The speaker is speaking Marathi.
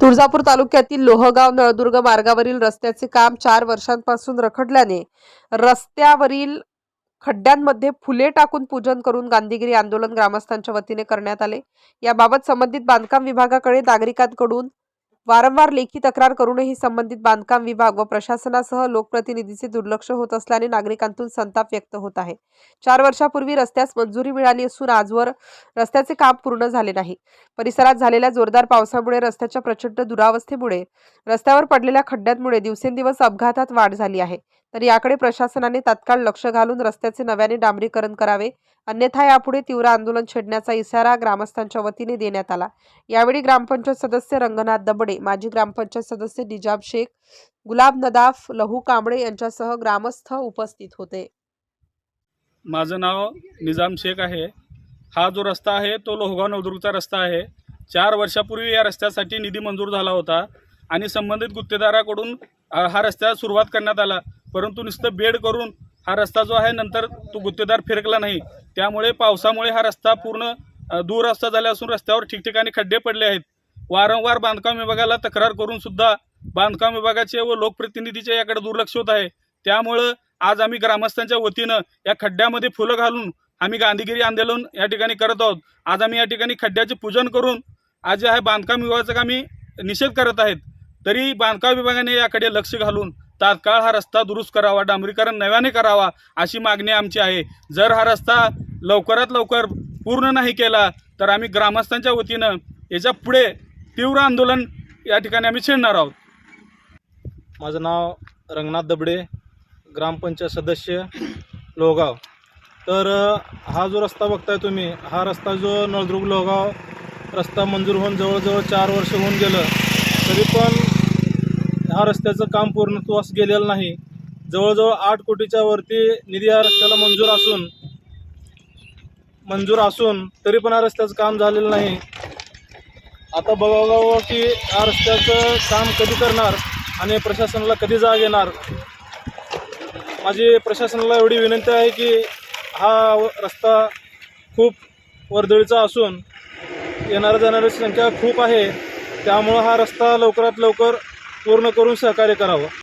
तुळजापूर तालुक्यातील लोहगाव नळदुर्ग मार्गावरील रस्त्याचे काम चार वर्षांपासून रखडल्याने रस्त्यावरील खड्ड्यांमध्ये फुले टाकून पूजन करून गांधीगिरी आंदोलन ग्रामस्थांच्या वतीने करण्यात आले. याबाबत संबंधित बांधकाम विभागाकडे नागरिकांकडून वारंवार लेखी तक्रार करूनही संबंधित बांधकाम विभाग व प्रशासनासह लोकप्रतिनिधीचे दुर्लक्ष होत असल्याने नागरिकांतून संताप व्यक्त होत आहे. चार वर्षापूर्वी रस्त्यास मंजुरी मिळाली असून आजवर रस्त्याचे काम पूर्ण झाले नाही. परिसरात झालेल्या जोरदार पावसामुळे रस्त्याच्या प्रचंड दुरावस्थेमुळे रस्त्यावर पडलेल्या खड्ड्यांमुळे दिवसेंदिवस अपघातात वाढ झाली आहे. तर याकडे प्रशासनाने तात्काळ लक्ष घालून रस्त्याचे नव्याने डांबरीकरण करावे. अन्यथा यापुढे तीव्र आंदोलन छेडण्याचा इशारा ग्रामस्थांच्या वतीने देण्यात आला. यावेळी ग्रामपंचायत सदस्य रंगनाथ दबडे माजी ग्रामपंचायत सदस्य निजाब शेख गुलाब नदाफ लहू कांबळे यांच्यासह ग्रामस्थ उपस्थित होते. माझं नाव निजाम शेख आहे. हा जो रस्ता आहे तो लोहगाव नवदुर्गचा रस्ता आहे. चार वर्षापूर्वी या रस्त्यासाठी निधी मंजूर झाला होता आणि संबंधित गुत्तेदाराकडून हा रस्त्याला सुरुवात करण्यात आला. परंतु नुसतं बेड करून हा रस्ता जो आहे नंतर तो गुत्तेदार फिरकला नाही. त्यामुळे पावसामुळे हा रस्ता पूर्ण दूर रस्ता झाला असून रस्त्यावर ठिकठिकाणी खड्डे पडले आहेत. वारंवार बांधकाम विभागाला तक्रार करून सुद्धा बांधकाम विभागाचे व लोकप्रतिनिधीचे याकडे दुर्लक्ष होत आहे. त्यामुळं आज आम्ही ग्रामस्थांच्या वतीनं या खड्ड्यामध्ये फुलं घालून आम्ही गांधीगिरी आंदोलन या ठिकाणी करत आहोत. आज आम्ही या ठिकाणी खड्ड्याचे पूजन करून आज जे आहे बांधकाम विभागाचं आम्ही निषेध करत आहेत. तरी बांधकाम विभागाने याकडे लक्ष घालून तात्काळ हा रस्ता दुरुस्त करावा डांबरीकरण नव्याने करावा अशी मागणी आमची आहे. जर हा रस्ता लवकरात लवकर पूर्ण नाही केला तर आम्ही ग्रामस्थांच्या वतीनं याच्यापुढे तीव्र आंदोलन या ठिकाणी आम्ही छेडणार आहोत. माझं नाव रंगनाथ दबडे ग्रामपंचायत सदस्य लोहगाव. तर हा जो रस्ता बघताय तुम्ही हा रस्ता जो नळदुर्ग लोहगाव रस्ता मंजूर होऊन जवळजवळ चार वर्ष होऊन गेलं तरी पण हा रस्त्याचं काम पूर्णत्वास गेलेलं नाही. जवळजवळ आठ कोटीच्या वरती निधी या रस्त्याला मंजूर असून मंजूर असून तरी पण हा रस्त्याचं काम झालेलं नाही. आता बघावं की या रस्त्याचं काम कधी करणार आणि प्रशासनाला कधी जाग येणार? माझी प्रशासनाला एवढी विनंती आहे की हा व- रस्ता खूप वर्दळीचा असून येणाऱ्या जाणाऱ्याची संख्या खूप आहे. त्यामुळं हा रस्ता लवकरात लवकर पूर्ण करून सहकार्य करावं.